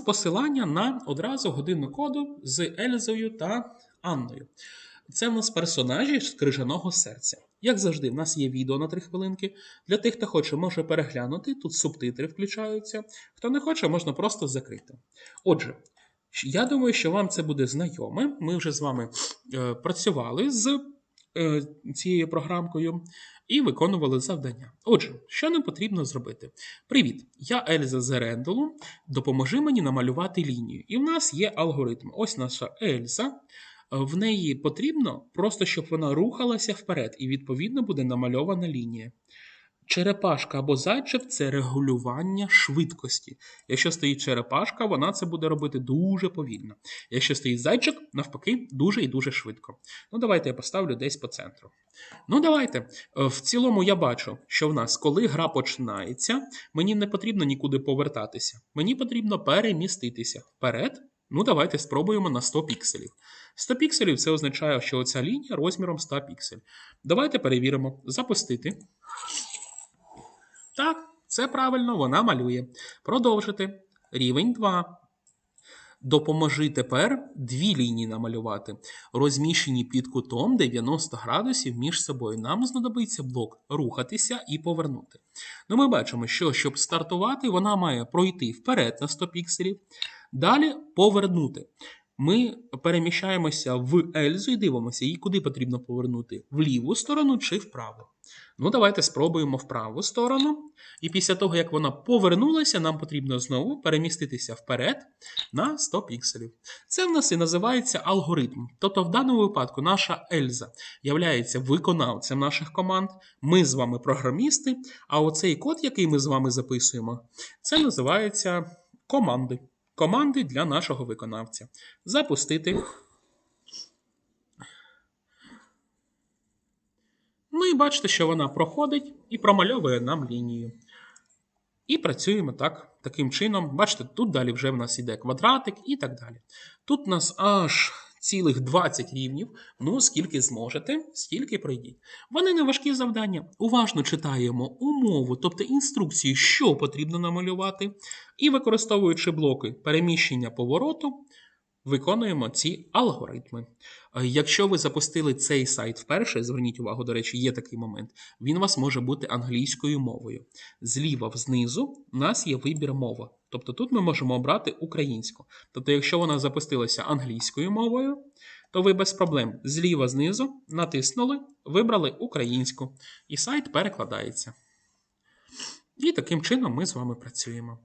посилання на одразу годинну коду з Ельзою та Анною. Це в нас персонажі з крижаного серця. Як завжди, в нас є відео на 3 хвилинки. Для тих, хто хоче, може переглянути. Тут субтитри включаються. Хто не хоче, можна просто закрити. Отже, я думаю, що вам це буде знайоме. Ми вже з вами е, працювали з цією програмкою і виконували завдання. Отже, що нам потрібно зробити? Привіт, я Ельза Зеренделу. Допоможи мені намалювати лінію. І в нас є алгоритм. Ось наша Ельза. В неї потрібно просто, щоб вона рухалася вперед, і відповідно буде намальована лінія. Черепашка або зайчик це регулювання швидкості. Якщо стоїть черепашка, вона це буде робити дуже повільно. Якщо стоїть зайчик, навпаки, дуже і дуже швидко. Ну, давайте я поставлю десь по центру. Ну, давайте. Е, В цілому я бачу, що в нас, коли гра починається, мені не потрібно нікуди повертатися. Мені потрібно переміститися вперед. Ну, давайте спробуємо на 100 пікселів. 100 пікселів це означає, що оця лінія розміром 100 піксель. Давайте перевіримо. Запустити. Так, це правильно, вона малює. Продовжити. Рівень 2. Допоможи тепер дві лінії намалювати, розміщені під кутом 90 градусів між собою. Нам знадобиться блок рухатися і повернути. Ну, ми бачимо, що щоб стартувати, вона має пройти вперед на 100 пікселів, далі повернути. Ми переміщаємося в Ельзу і дивимося, їй куди потрібно повернути: в ліву сторону чи вправо. Ну, давайте спробуємо в праву сторону. І після того, як вона повернулася, нам потрібно знову переміститися вперед на 100 пікселів. Це в нас і називається алгоритм. Тобто, в даному випадку наша Ельза являється виконавцем наших команд. Ми з вами програмісти, а оцей код, який ми з вами записуємо, це називається команди. Команди для нашого виконавця. Запустити. Ну і бачите, що вона проходить і промальовує нам лінію. І працюємо так, таким чином. Бачите, тут далі вже в нас іде квадратик і так далі. Тут у нас аж цілих 20 рівнів. Ну, скільки зможете, стільки пройдіть. Вони не важкі завдання. Уважно читаємо умову, тобто інструкції, що потрібно намалювати, і використовуючи блоки переміщення повороту, виконуємо ці алгоритми. Е, Якщо ви запустили цей сайт вперше, зверніть увагу, до речі, є такий момент. Він у вас може бути англійською мовою. Зліва знизу у нас є вибір мова. Тобто тут ми можемо обрати українську. Тобто, якщо вона запустилася англійською мовою, то ви без проблем зліва знизу натиснули, вибрали українську, і сайт перекладається. І таким чином ми з вами працюємо.